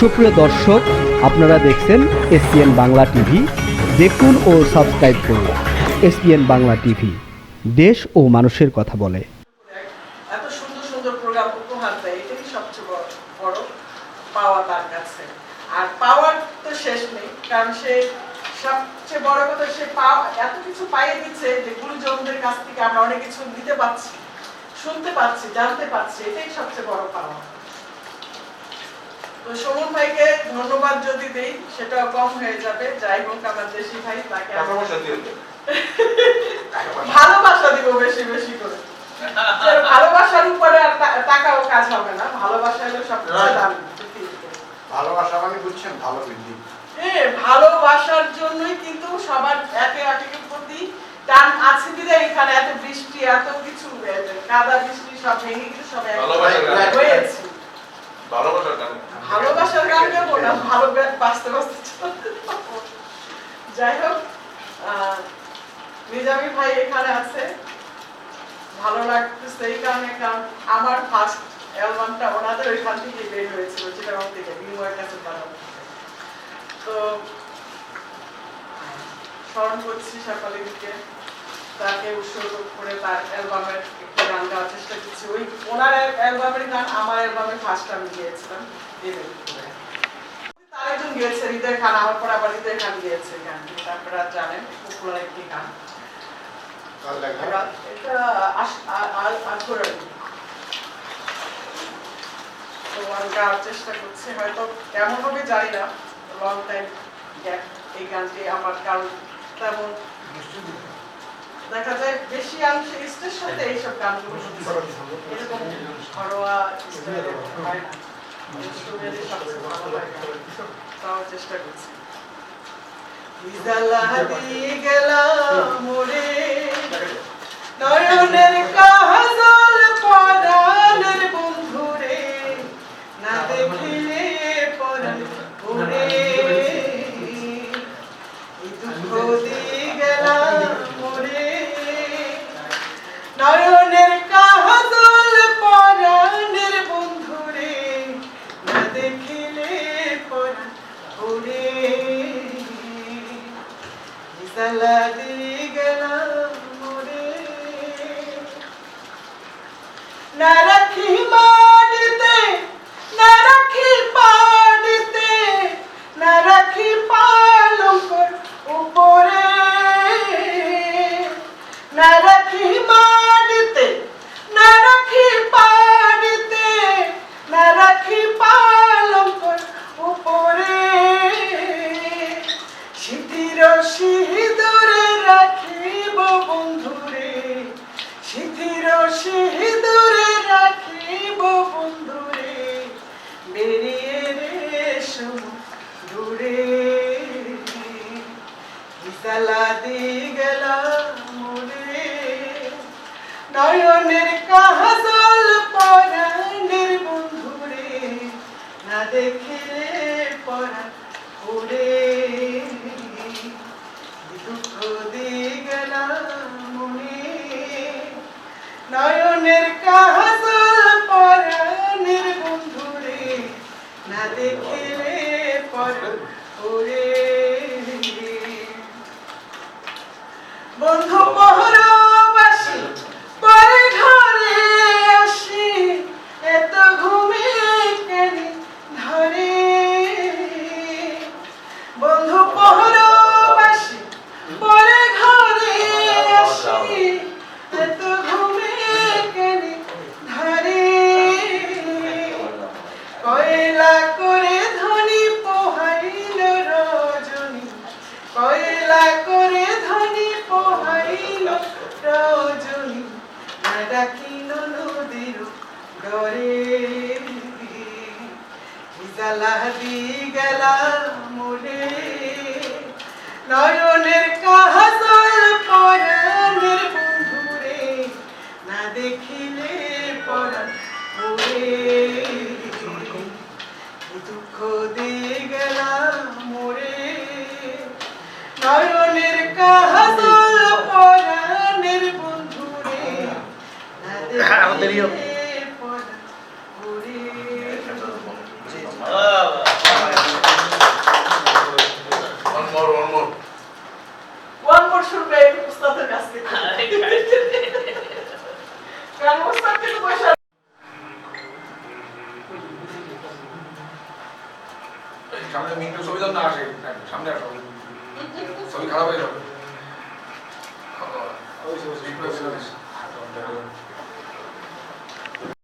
সুপ্রিয় দর্শক, আপনারা দেখছেন এসপিএন বাংলা টিভি। দেখুন ও সাবস্ক্রাইব করুন এসপিএন বাংলা টিভি। দেশ ও মানুষের কথা বলে। আর পাওয়ার তো শেষ নেই, কারণ সে সবচেয়ে বড় কথা, সে এত কিছু পাইয়ে দিচ্ছে যে গুরুজনদের কাছ থেকে আমরা অনেক কিছু শুনতে পাচ্ছি, জানতে এটাই সবচেয়ে বড় তো সমন ভাইকে ধন্যবাদ যদি দেই সেটা কম হয়ে যাবে। যাই হোক আমার দেশি ভাই তাকে। ভালোবাসা দিব বেশি বেশি করে। ভালোবাসার উপরে আর টাকাও কাজ হবে না। ভালোবাসা হলো সবচেয়ে দামি ভালোবাসা মানে বুঝছেন ভালো বৃদ্ধি। হ্যাঁ ভালোবাসার গান ভালোবাসার গান গাবো না ভালো বে- বাঁচতে বাঁচতে যাই হোক নিজামী ভাই এখানে আছে। ভালো লাগতেছে এই কারণে, কারণ আমার ফার্স্ট অ্যালবামটা ওনাদের ওইখান থেকে বের হয়েছিল চিটাগাং থেকে বিনিময়ের কাছে বানানো। তো, স্মরণ করছি সকালে দিকে। তাকে উৎসর্গ করে তার অ্যালবামের একটা গান গাওয়ার চেষ্টা করছি। ওই ওনার অ্যালবামের গান আমার অ্যালবামে ফার্স্ট আমি গিয়েছিলাম দেবের তার একজন গিয়েছে হৃদয় খান আমার পর আবার হৃদয় খান গিয়েছে গান আপনারা জানেন পপুলার একটি গান। এটা গাওয়ার চেষ্টা করছি হয়তো কেমন হবে জানি না। লং টাইম গ্যাপ এই গানটি আমার কারণ তেমন দেখা যায় বেশি অংশে ইস্টের সাথে এইসব গানগুলো এরকম ঘরোয়া স্টাইলে হয় না। তাও চেষ্টা করছি। দিয়ে গেলাম মোরে নয়নের কাজল বিজালা দিয়ে গেলাম না রাখি মাটিতে না রাখি উপরে না রাখি নয়নের কাজল পরাণের বন্ধুরে, না দেখিলে পরা ওরে দুঃখ দিয়ে গেলাম মনে, নয়নের কাজল পরাণের বন্ধুরে, না দেখিলে পরা ওরে বন্ধু পহরবাসী নদীর ডরে জ্বালা দি গেলা মোরে নয়নের কাজল হাতেরই সামনে মিন্টু ছবি না আসে। হ্যাঁ, সামনে ছবি খারাপ হয়ে যাবে।